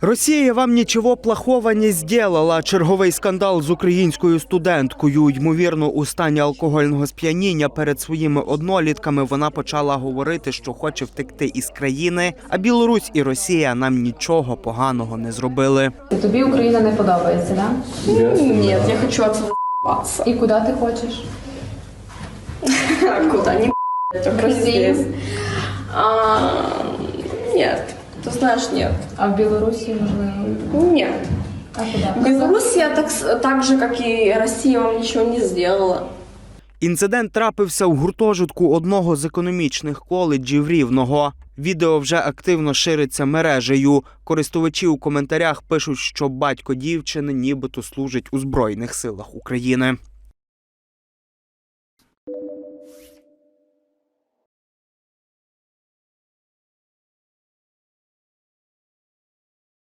Росія вам нічого плохого не зробила. Черговий скандал з українською студенткою. Ймовірно, у стані алкогольного сп'яніння перед своїми однолітками вона почала говорити, що хоче втекти із країни. А Білорусь і Росія нам нічого поганого не зробили. Тобі Україна не подобається, да? Нет, я хочу отсюда. І куди ти хочеш? Куда? Не только Россию? Ти знаєш, ні. А в Білорусі можливо? Ні. А куди? Білорусія так, так же, як і Росія, вам нічого не зробила. Інцидент трапився в гуртожитку одного з економічних коледжів рівного. Відео вже активно шириться мережею. Користувачі у коментарях пишуть, що батько дівчини нібито служить у Збройних силах України.